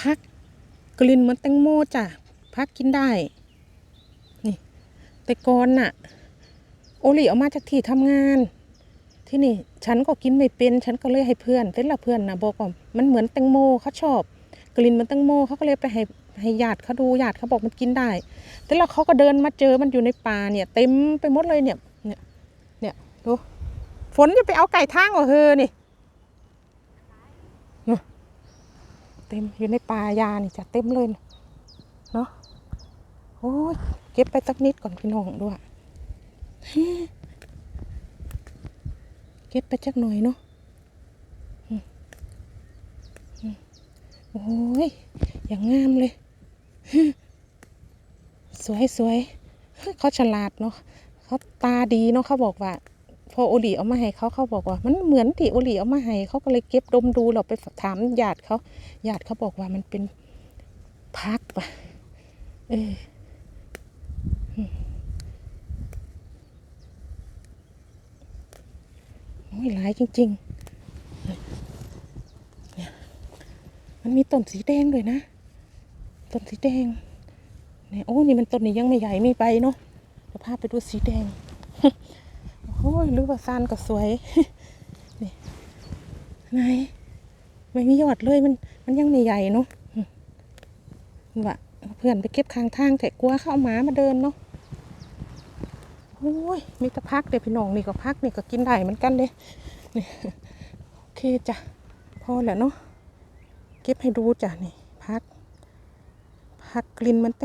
พักกลิ่นเหมือนแตงโมจ้ะพักกินได้ นี่ แต่ก่อนน่ะ โอลีเอามาจากที่ทำงาน ที่นี่ ฉันก็กินไม่เป็น ฉันก็เลยให้เพื่อนเป็นละเพื่อนนะบอกว่ามันเหมือนแตงโมเขาชอบ กลิ่นเหมือนแตงโมเขาก็เลยไปให้ให้ญาติเขาดูญาติเขาบอกมันกินได้ แต่แล้วเขาก็เดินมาเจอมันอยู่ในป่าเนี่ย เต็มไปหมดเลยเนี่ย เนี่ย เนี่ยดูฝนจะไปเอาไก่ทางเหรอเฮอนี่ เต็มอยู่ในป่ายานี่จะเต็มเลยเนาะโอ้ยเก็บไปสักนิดก่อนพี่น้องด้วยเก็บไปจักหน่อยเนาะโอ้ยอย่างงามเลยสวยสวยเขาฉลาดเนาะเขาตาดีเนาะเขาบอกว่า พอโอลีเอามาให้เขาเขาบอกว่า มันเหมือนที่โอลีเอามาให้เขาก็เลยเก็บดมดูเราไปถามญาติเขาญาติเขาบอกว่ามันเป็นพักปะเอออืมโอ้ยหลายจริงๆมันมีต้นสีแดงด้วยนะ ต้นสีแดงเนี่ยโอ้นี่มันต้นนี้ยังไม่ใหญ่ไมีใบเนาะเดี๋ยวพาไปดูสีแดง อ้ยหรือว่าซานก็สวยนี่ไหนไม่มียอดเลยมัน มันยังไม่ใหญ่เนาะว่าเพื่อนไปเก็บข้างทางแต่กลัวเข้าเอาหมามาเดินเนาะโอ้ยมีแต่พักเดี๋ยวพี่น้องนี่ก็พักนี่ก็กินได้เหมือนกันเลยนี่โอเคจ้ะพอแล้วเนาะเก็บให้ดูจ้ะนี่พักผักกลิ่นมันตั้ง